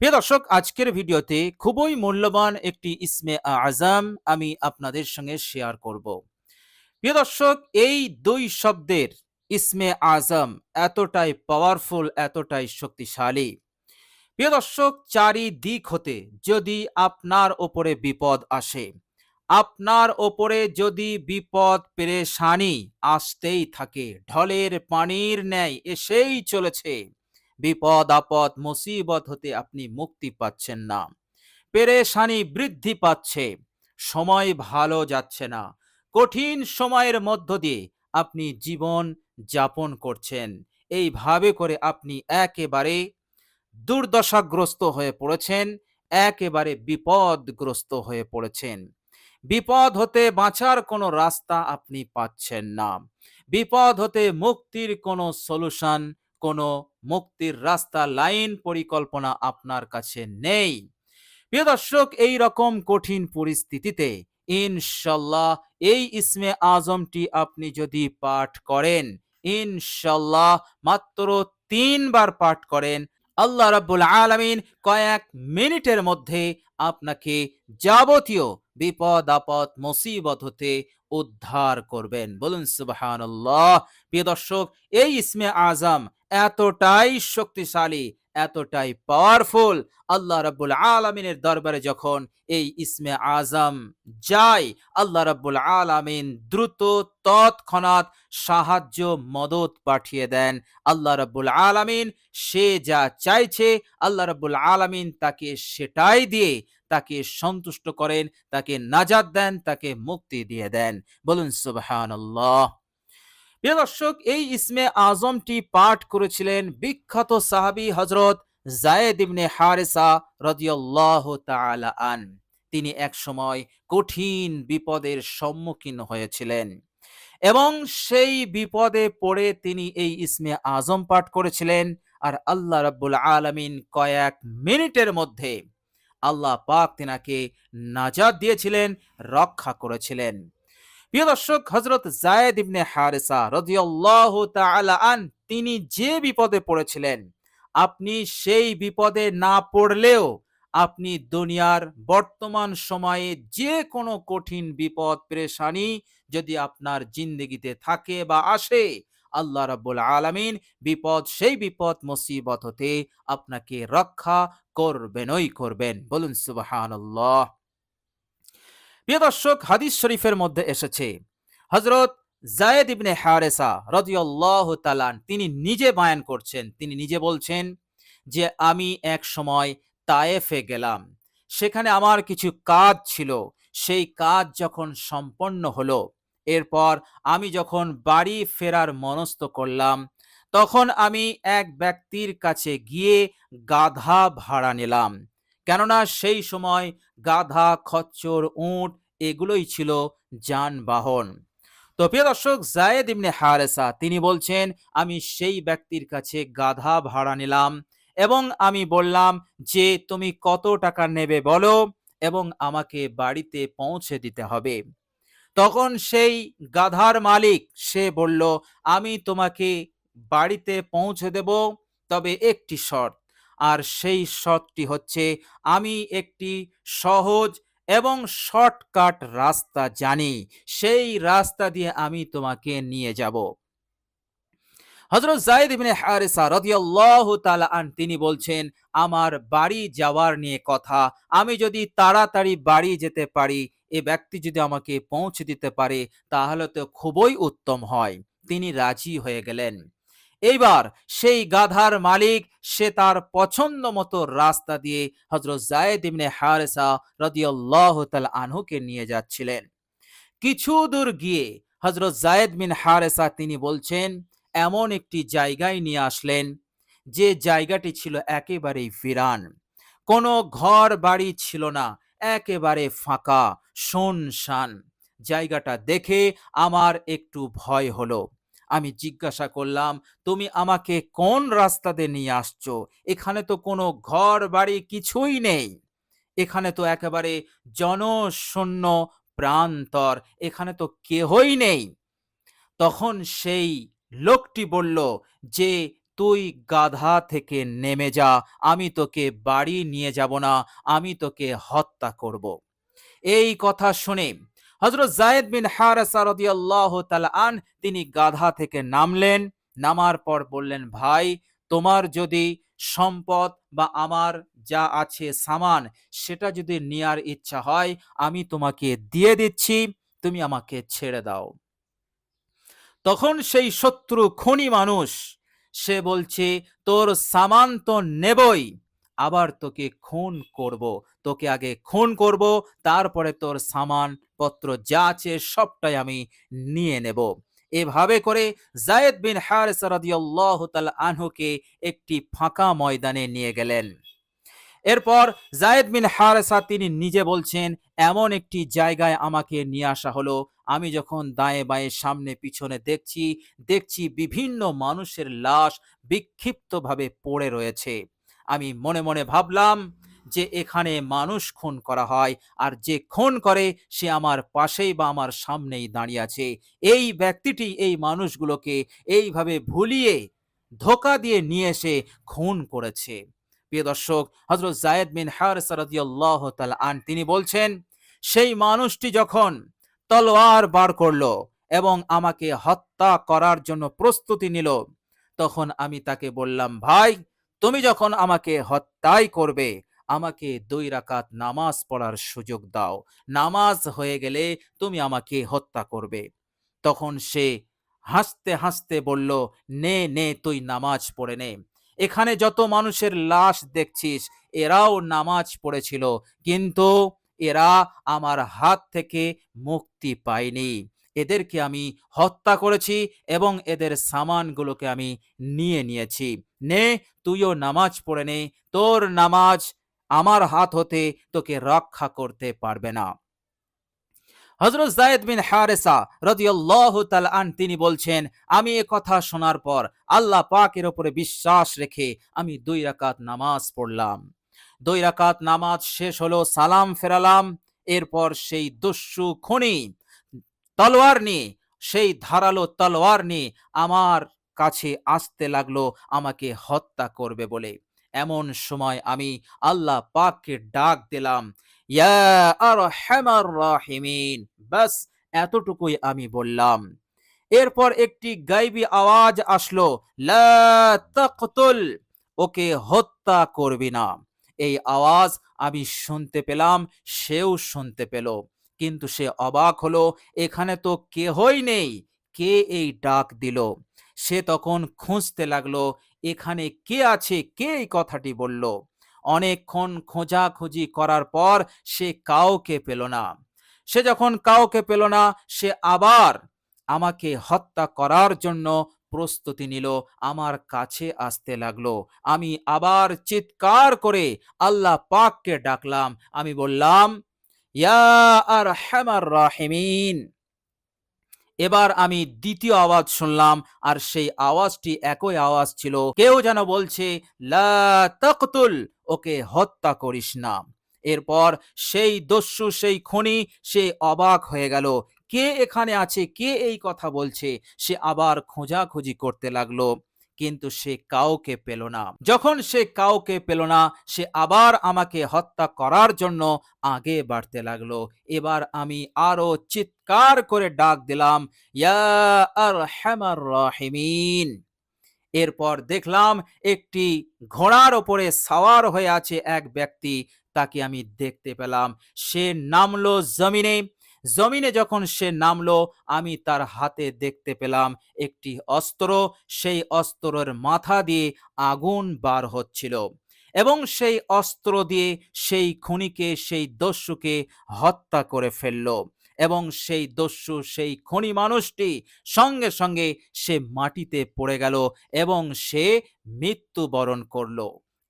প্রিয় দর্শক, আজকের ভিডিওতে খুবই মূল্যবান একটি ইসমে আজম আমি আপনাদের সঙ্গে শেয়ার করব। প্রিয় দর্শক, এই দুই শব্দের ইসমে আজম এতটাই পাওয়ারফুল এতটাই শক্তিশালী। প্রিয় দর্শক, চারিদিক হতে যদি আপনার ওপরে বিপদ আসে, আপনার ওপরে যদি বিপদ পেরেশানি আসতেই থাকে, ঢলের পানির ন্যায় এসেই চলেছে। বিপদ, আপদ, মুসিবত হতে আপনি মুক্তি পাচ্ছেন না। পেরেশানি বৃদ্ধি পাচ্ছে। সময় ভালো যাচ্ছে না। কঠিন সময়ের মধ্য দিয়ে আপনি জীবন যাপন করছেন। এইভাবে করে আপনি একেবারে দুর্দশাগ্রস্ত হয়ে পড়েছেন, একেবারে বিপদগ্রস্ত হয়ে পড়েছেন। বিপদ হতে বাঁচার কোনো রাস্তা আপনি পাচ্ছেন না। বিপদ হতে মুক্তির কোনো সলিউশন কোনো মুক্তির রাস্তা লাইন পরিকল্পনা আপনার কাছে নেই। প্রিয় দর্শক এই রকম কঠিন পরিস্থিতিতে ইনশাল্লাহ এই ইসমে আজমটি আপনি যদি পাঠ করেন, ইনশাল্লাহ মাত্র তিনবার পাঠ করেন, আল্লাহ রাব্বুল আলামিন কয়েক মিনিটের মধ্যে আপনাকে যাবতীয় বিপদ, আপদ, মুসিবত হতে উদ্ধার করবেন। বলুন সুবহানাল্লাহ। প্রিয় দর্শক, এই ইসমে আজম এতটাই শক্তিশালী, এতটাই পাওয়ারফুল আল্লাহ রাব্বুল আলামিনের দরবারে যখন এই ইসমে আজম যায়, আল্লাহ রাব্বুল আলামিন দ্রুত তৎক্ষণাৎ সাহায্য মদত পাঠিয়ে দেন। আল্লাহ রাব্বুল আলামিন সে যা চাইছে, আল্লাহ রাব্বুল আলামিন তাকে সেটাই দিয়ে তাকে সন্তুষ্ট করেন, তাকে নাজাত দেন, তাকে মুক্তি দিয়ে দেন। বলুন সুবহানাল্লাহ। প্রিয় দর্শক, এই ইসমে আজমটি পাঠ করেছিলেন বিখ্যাত সাহাবী হজরত জায়েদ ইবনে হারেসা রাদিয়াল্লাহু তাআলা আন। তিনি এক সময় কঠিন বিপদের সম্মুখীন হয়েছিলেন এবং সেই বিপদে পড়ে তিনি এই ইসমে আজম পাঠ করেছিলেন আর আল্লাহ রাব্বুল আলামিন কয়েক মিনিটের মধ্যে আল্লাহ পাক তিনাকে নাজাত দিয়েছিলেন, রক্ষা করেছিলেন। প্রিয় দর্শক হজরত জায়েদ ইবনে হারেসা রদিয়াল্লাহু তাআলা আন, তিনি যে বিপদে পড়েছিলেন, আপনি সেই বিপদে না পড়লেও আপনি দুনিয়ার বর্তমান সময়ে যে কোনো কঠিন বিপদ, পেরেশানি যদি আপনার জিন্দগিতে থাকে বা আসে, আল্লাহ রাব্বুল আলামিন বিপদ, সেই বিপদ, মুসিবত হতে আপনাকে রক্ষা করবেনই করবেন। বলুন সুবহানাল্লাহ। প্রিয় দর্শক, হাদিস শরীফের মধ্যে এসেছে। হজরত জায়েদ ইবনে হারেসা রদিয়াল্লাহু তালান তিনি নিজে বায়ান করছেন। তিনি নিজে বলছেন যে, আমি এক সময় তায়েফে গেলাম। সেখানে আমার কিছু কাজ ছিল। সেই কাজ যখন সম্পন্ন হলো, এরপর আমি যখন বাড়ি ফেরার মনস্থ করলাম, তখন আমি এক ব্যক্তির কাছে গিয়ে গাধা ভাড়া নিলাম। কেননা সেই সময় গাধা, খচ্চর, উট এগুলোই ছিল যানবাহন। তো প্রিয় দর্শক, জায়েদ ইবনে হারেসা, তিনি বলছেন, আমি সেই ব্যক্তির কাছে গাধা ভাড়া নিলাম এবং আমি বললাম যে, তুমি কত টাকা নেবে বলো এবং আমাকে বাড়িতে পৌঁছে দিতে হবে। তখন সেই গাধার মালিক, সে বলল, আমি তোমাকে বাড়িতে পৌঁছে দেব, তবে একটি শর্ত। আর সেই শর্তটি হচ্ছে, আমি একটি সহজ এবং শর্টকাট রাস্তা জানি, সেই রাস্তা দিয়ে আমি তোমাকে নিয়ে যাব। হজরত জায়দ ইবনে হারিসা রাদিয়াল্লাহু তাআলা আন তিনি বলছেন, আমার বাড়ি যাওয়ার নিয়ে কথা, আমি যদি তাড়াতাড়ি বাড়ি যেতে পারি, এ ব্যক্তি যদি আমাকে পৌঁছে দিতে পারে, তাহলে তো খুবই উত্তম হয়। তিনি রাজি হয়ে গেলেন। এইবার সেই গাধার মালিক, সে তার পছন্দ মতো রাস্তা দিয়ে হজরত জায়েদ ইবনে হারেসা তাআলা আনহুকে নিয়ে যাচ্ছিলেন। কিছু দূর গিয়ে হজরত জায়েদ বিন হারেসা তিনি বলছেন, এমন একটি জায়গায় নিয়ে আসলেন, যে জায়গাটি ছিল একেবারেই ফিরান কোনো ঘর বাড়ি ছিল না, একেবারে ফাঁকা, শোনশান। জায়গাটা দেখে আমার একটু ভয় হলো। আমি জিজ্ঞাসা করলাম, তুমি আমাকে কোন রাস্তা দিয়ে নিয়ে আসছো? এখানে তো কোনো ঘর বাড়ি কিছুই নেই। এখানে তো একেবারে জনশূন্য প্রান্তর, এখানে তো কেহই নেই। তখন সেই লোকটি বলল, যে তুই গাধা থেকে নেমে যা, আমি তোকে বাড়ি নিয়ে যাব না, আমি তোকে হত্যা করব। এই কথা শুনে হজরত জায়েদ বিন হারেসা রদিয়াল্লাহ তাআলা আন, তিনি গাধা থেকে নামলেন। নামার পর বললেন, ভাই, তোমার যদি সম্পদ বা আমার যা আছে সামান, সেটা যদি নেয়ার ইচ্ছা হয়, আমি তোমাকে দিয়ে দিচ্ছি, তুমি আমাকে ছেড়ে দাও। তখন সেই শত্রু খনি মানুষ, সে বলছে, তোর সামান তো নেবই। আবার তোকে খুন করব। তোকে আগে খুন করব, তারপরে তোর সামান পত্র যা আছে সবটাই আমি নিয়ে নেব। এভাবে করে জায়েদ বিন হারিস রাদিয়াল্লাহু আনহুকে একটি ফাঁকা ময়দানে নিয়ে গেলেন। এরপর জায়েদ বিন হারেসা তিনি নিজে বলছেন, এমন একটি জায়গায় আমাকে নিয়ে আসা হলো। আমি যখন দায়ে বায়ে সামনে পিছনে দেখছি দেখছি বিভিন্ন মানুষের লাশ বিক্ষিপ্তভাবে পড়ে রয়েছে। আমি মনে মনে ভাবলাম যে এখানে মানুষ খুন করা হয়, আর যে খুন করে সে আমার পাশেই বা আমার সামনেই দাঁড়িয়ে আছে। এই ব্যক্তিটি এই মানুষগুলোকে এইভাবে ভুলিয়ে ধোকা দিয়ে নিয়ে এসে খুন করেছে। প্রিয় দর্শক হজরত জায়েদ বিন হারিস রাদিয়াল্লাহু তাআলা আন তিনি বলছেন, সেই মানুষটি যখন তলোয়ার বার করল এবং আমাকে হত্যা করার জন্য প্রস্তুতি নিল, তখন আমি তাকে বললাম, ভাই তুমি যখন আমাকে হত্যাই করবে, আমাকে দুই রাকাত নামাজ পড়ার সুযোগ দাও। নামাজ হয়ে গেলে তুমি আমাকে হত্যা করবে। তখন সে হাসতে হাসতে বলল, নে নে, তুই নামাজ পড়ে নে। এখানে যত মানুষের লাশ দেখছিস, এরাও নামাজ পড়েছিল, কিন্তু এরা আমার হাত থেকে মুক্তি পায়নি। এদেরকে আমি হত্যা করেছি এবং এদের সামানগুলোকে আমি নিয়ে নিয়েছি। নে, তুইও নামাজ পড়ে নে। তোর নামাজ আমার হাত হতে তোকে রক্ষা করতে পারবে না। হজরত জায়েদ বিন হারেসা রদিয়াল্লাহু তাআলা আন, তিনি বলছেন, আমি এ কথা শোনার পর আল্লাহ পাকের ওপরে বিশ্বাস রেখে আমি দুই রাকাত নামাজ পড়লাম। দুই রাকাত নামাজ শেষ হলো, সালাম ফেরালাম। এরপর সেই দস্যু খনি তলোয়ার নিয়ে সেই ধারালো তলোয়ার নিয়ে আমার কাছে আসতে লাগল, আমাকে হত্যা করবে বলে। এমন সময় আমি আল্লাহ পাককে ডাক দিলাম রাহিমিন। বাস এতটুকুই আমি বললাম। এরপর একটি গাইবি আওয়াজ আসলো তাকতুল, ওকে হত্যা করবি না। এই আওয়াজ আমি শুনতে পেলাম, সেও শুনতে পেল। কিন্তু সে অবাক হলো, এখানে তো কেহই নেই, কে এই ডাক দিল? সে তখন খুঁজতে লাগল, এখানে কে আছে, কে এই কথাটি বলল? অনেকক্ষণ খোঁজাখুঁজি করার পর সে কাউকে পেল না। সে যখন কাউকে পেল না, সে আবার আমাকে হত্যা করার জন্য প্রস্তুতি নিল, আমার কাছে আসতে লাগল। আমি আবার চিৎকার করে আল্লাহ পাককে ডাকলাম। আমি বললাম এবার আমি দ্বিতীয় আওয়াজ শুনলাম, আর সেই আওয়াজটি একই আওয়াজ ছিল। কেউ যেন বলছে, লা তাকতুল, ওকে হত্যা করিস না। এরপর সেই দস্যু, সেই খনি, সে অবাক হয়ে গেল। কে এখানে আছে? কে এই কথা বলছে? সে আবার খোঁজাখুঁজি করতে লাগল। কিন্তু সে কাউকে পেল না। যখন সে কাউকে পেল না, সে আবার আমাকে হত্যা করার জন্য আগে বাড়তে লাগল। এবার আমি আরও চিৎকার করে ডাক দিলাম, ইয়া আর রাহিমিন! এরপর দেখলাম একটি ঘোড়ার ওপরে সাওয়ার হয়ে আছে এক ব্যক্তি, তাকে আমি দেখতে পেলাম। সে নামলো জমিনে জমিনে যখন সে নামলো, আমি তার হাতে দেখতে পেলাম একটি অস্ত্র। সেই অস্ত্রের মাথা দিয়ে আগুন বার হচ্ছিল এবং সেই অস্ত্র দিয়ে সেই খনিকে, সেই দস্যুকে হত্যা করে ফেলল এবং সেই দস্যু, সেই খনি মানুষটি সঙ্গে সঙ্গে সে মাটিতে পড়ে গেল এবং সে মৃত্যুবরণ করল।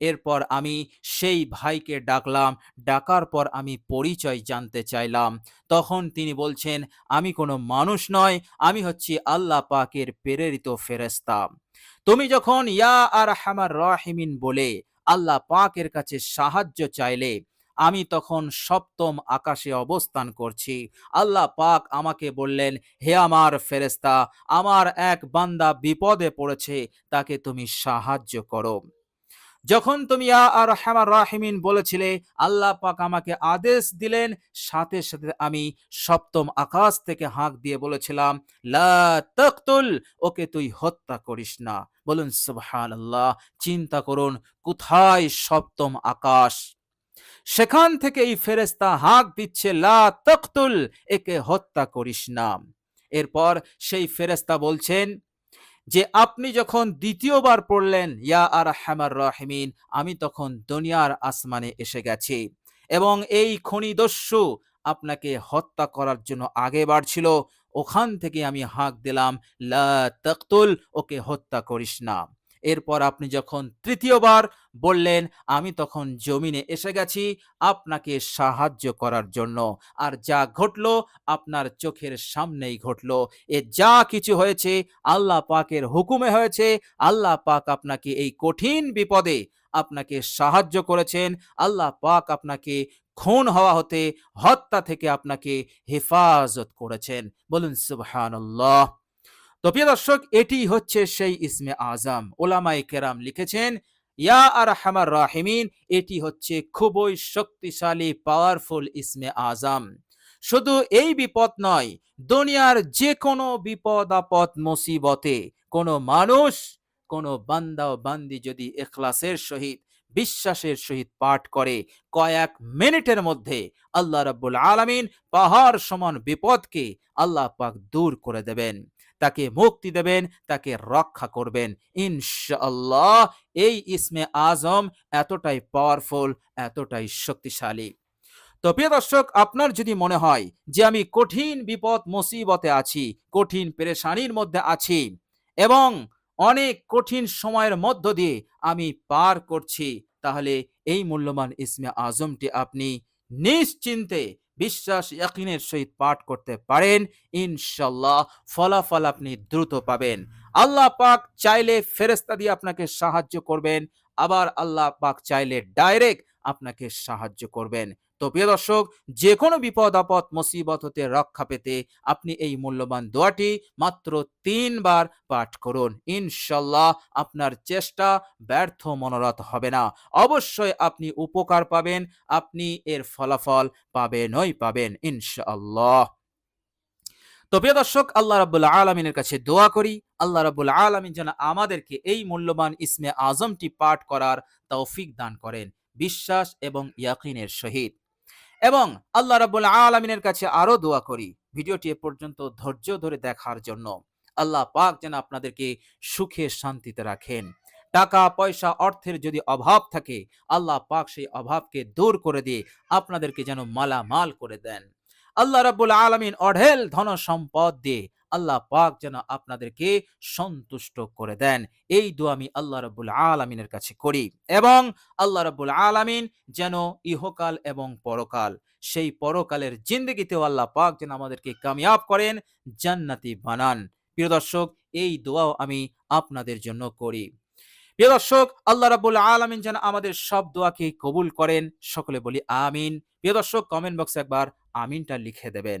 এরপর আমি সেই ভাইকে ডাকলাম, ডাকার পর আমি পরিচয় জানতে চাইলাম। তখন তিনি বলছেন, আমি কোনো মানুষ নয়, আমি হচ্ছি আল্লাহ পাকের প্রেরিত ফেরেস্তা তুমি যখন ইয়া আর হামার রাহিমিন বলে আল্লাহ পাকের কাছে সাহায্য চাইলে, আমি তখন সপ্তম আকাশে অবস্থান করছি। আল্লাহ পাক আমাকে বললেন, হে আমার ফেরেস্তা আমার এক বান্দা বিপদে পড়েছে, তাকে তুমি সাহায্য করো। যখন তুমি আর হ্যামার রাহিমিন বলেছিলে, আল্লাহ পাক আমাকে আদেশ দিলেন, সাথে সাথে আমি সপ্তম আকাশ থেকে হাঁক দিয়ে বলেছিলাম, লা ওকে তুই হত্যা করিস না। বলুন সুবহান আল্লাহ চিন্তা করুন, কোথায় সপ্তম আকাশ? সেখান থেকে এই ফেরেস্তা হাঁক দিচ্ছে, লা তকতুল, একে হত্যা করিস না। এরপর সেই ফেরেস্তা বলছেন যে আপনি যখন দ্বিতীয়বার পড়লেন, ইয়া আর হ্যামার রাহিমিন, আমি তখন দুনিয়ার আসমানে এসে গেছি। এবং এই খনিদস্যু আপনাকে হত্যা করার জন্য আগে বাড়ছিল ওখান থেকে আমি হাঁক দিলাম, লা তক্তুল, ওকে হত্যা করিস না। এরপর আপনি যখন তৃতীয়বার বললেন, আমি তখন জমিনে এসে গেছি আপনাকে সাহায্য করার জন্য। আর যা ঘটলো আপনার চোখের সামনেই ঘটলো। এ যা কিছু হয়েছে আল্লাহ পাকের হুকুমে হয়েছে। আল্লাহ পাক আপনাকে এই কঠিন বিপদে আপনাকে সাহায্য করেছেন। আল্লাহ পাক আপনাকে খুন হওয়া হতে, হত্যা থেকে আপনাকে হেফাজত করেছেন। বলুন, সুবহানাল্লাহ। তো প্রিয় দর্শক, এটি হচ্ছে সেই ইসমে আজম। ওলামাই কেরাম লিখেছেন, ইয়া আর হামার রাহিমিন এটি হচ্ছে খুবই শক্তিশালী পাওয়ারফুল ইসমে আজম। শুধু এই বিপদ নয়, দুনিয়ার যে কোনো বিপদ, আপদ, মুসিবতে কোনো মানুষ, কোনো বান্দা ও বান্দি যদি এখলাসের সহিত, বিশ্বাসের সহিত পাঠ করে, কয়েক মিনিটের মধ্যে আল্লাহ রাব্বুল আলামিন পাহাড় সমান বিপদকে আল্লাহ পাক দূর করে দেবেন। তাকে মুক্তি দেবেন, তাকে রক্ষা করবেন। ইনশাআল্লাহ এই ইসমে আজম এতটাই পাওয়ারফুল এতটাই শক্তিশালী। তো প্রিয় দর্শক, আপনার যদি মনে হয় যে আমি কঠিন বিপদ, মুসিবতে আছি, কঠিন পেরেশানির মধ্যে আছি এবং অনেক কঠিন সময়ের মধ্য দিয়ে আমি পার করছি, তাহলে এই মূল্যবান ইসমে আজমটি আপনি নিশ্চিন্তে বিশ্বাস, ইয়াকিনের সহিত পাঠ করতে পারেন ইনশাল্লাহ ফলাফল আপনি দ্রুত পাবেন। আল্লাহ পাক চাইলে ফেরেস্তা দিয়ে আপনাকে সাহায্য করবেন, আবার আল্লাহ পাক চাইলে ডাইরেক্ট আপনাকে সাহায্য করবেন। তো প্রিয় দর্শক যে কোনো বিপদ, আপদ, মুসিবত হতে রক্ষা পেতে আপনি এই মূল্যবান দোয়াটি মাত্র তিনবার পাঠ করুন। ইনশাল্লাহ আপনার চেষ্টা ব্যর্থ, মনোরথ হবে না। অবশ্যই আপনি উপকার পাবেন, আপনি এর ফলাফল পাবেনই পাবেন, ইনশাআল্লাহ। তো প্রিয় দর্শক, আল্লাহ রাব্বুল আলমিনের কাছে দোয়া করি। আল্লাহ রাব্বুল আলমিন যেন আমাদেরকে এই মূল্যবান ইসমে আজমটি পাঠ করার তৌফিক দান করেন। বিশ্বাস এবং ইয়াকিনের সহিত। এবং আল্লাহ রাবুল আলমিনের কাছে আরও দোয়া করি। ভিডিওটি এ পর্যন্ত ধৈর্য ধরে দেখার জন্য আল্লাহ পাক যেন আপনাদেরকে সুখে শান্তিতে রাখেন। টাকা, পয়সা, অর্থের যদি অভাব থাকে, আল্লাহ পাক সেই অভাবকে দূর করে দিয়ে আপনাদেরকে যেন মালামাল করে দেন। আল্লাহ রাবুল আলমিন অঢেল ধন সম্পদ দিয়ে আল্লাহ পাক যেন আপনাদেরকে সন্তুষ্ট করে দেন। এই দোয়া আমি আল্লাহ রাব্বুল আলামিনের কাছে করি এবং আল্লাহ রাব্বুল আলামিন যেন ইহকাল এবং পরকাল, সেই পরকালের জিন্দগিতেও আল্লাহ পাক যেন আমাদেরকে কামিয়াব করেন, জান্নাতি বানান। প্রিয় দর্শক, এই দোয়াও আমি আপনাদের জন্য করি। প্রিয় দর্শক, আল্লাহ রাব্বুল আলামিন যেন আমাদের সব দোয়াকে কবুল করেন, সকলে বলি আমিন। প্রিয় দর্শক কমেন্ট বক্সে একবার আমিনটা লিখে দেবেন।